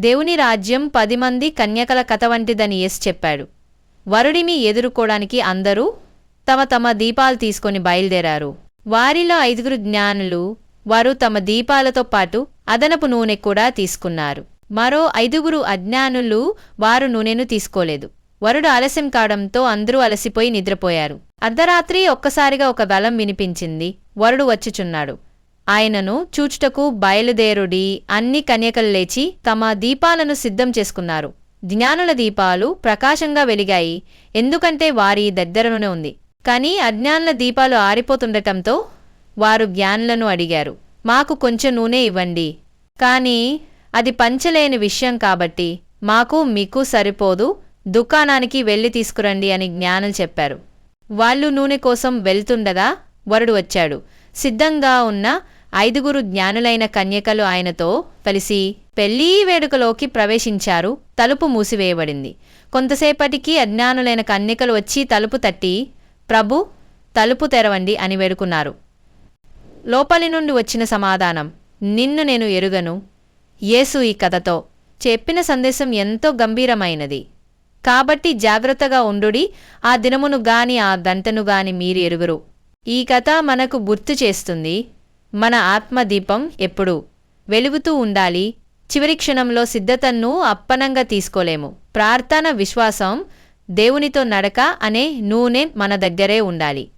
దేవుని రాజ్యం పది మంది కన్యకల కథ వంటిదని ఎస్ చెప్పాడు. వరుడిని ఎదుర్కోవడానికి అందరూ తమ తమ దీపాలు తీసుకొని బయలుదేరారు. వారిలో ఐదుగురు జ్ఞానులు వారు తమ దీపాలతో పాటు అదనపు నూనె కూడా తీసుకున్నారు. మరో ఐదుగురు అజ్ఞానులు వారు నూనెను తీసుకోలేదు. వరుడు ఆలస్యం కావడంతో అందరూ అలసిపోయి నిద్రపోయారు. అర్ధరాత్రి ఒక్కసారిగా ఒక బలం వినిపించింది. వరుడు వచ్చుచున్నాడు. ఆయనను చూచుటకు బయలుదేరుడి. అన్ని కన్యకలు లేచి తమ దీపాలను సిద్ధం చేసుకున్నారు. జ్ఞానుల దీపాలు ప్రకాశంగా వెలిగాయి. ఎందుకంటే వారి దగ్గరలోనే ఉంది. కానీ అజ్ఞానుల దీపాలు ఆరిపోతుండటంతో వారు జ్ఞానులను అడిగారు. మాకు కొంచెం నూనె ఇవ్వండి. కానీ అది పంచలేని విషయం కాబట్టి మాకు మీకు సరిపోదు. దుకాణానికి వెళ్ళి తీసుకురండి అని జ్ఞానులు చెప్పారు. వాళ్ళు నూనె కోసం వెళ్తుండగా వరుడు వచ్చాడు. సిద్ధంగా ఉన్న ఐదుగురు జ్ఞానులైన కన్యకలు ఆయనతో కలిసి పెళ్ళి వేడుకలోకి ప్రవేశించారు. తలుపు మూసివేయబడింది. కొంతసేపటికి అజ్ఞానులైన కన్యకలు వచ్చి తలుపు తట్టి ప్రభు తలుపు తెరవండి అని వేడుకున్నారు. లోపలి నుండి వచ్చిన సమాధానం నిన్ను నేను ఎరుగను. యేసు ఈ కథతో చెప్పిన సందేశం ఎంతో గంభీరమైనది. కాబట్టి జాగ్రత్తగా ఉండుడి. ఆ దినమును గాని ఆ దంటను గాని మీరు ఎరుగురు. ఈ కథ మనకు గుర్తు చేస్తుంది మన ఆత్మదీపం ఎప్పుడు? వెలుగుతూ ఉండాలి. చివరి క్షణంలో సిద్ధతను అప్పనంగా తీసుకోలేము. ప్రార్థన విశ్వాసం దేవునితో నడక అనే నూనె మన దగ్గరే ఉండాలి.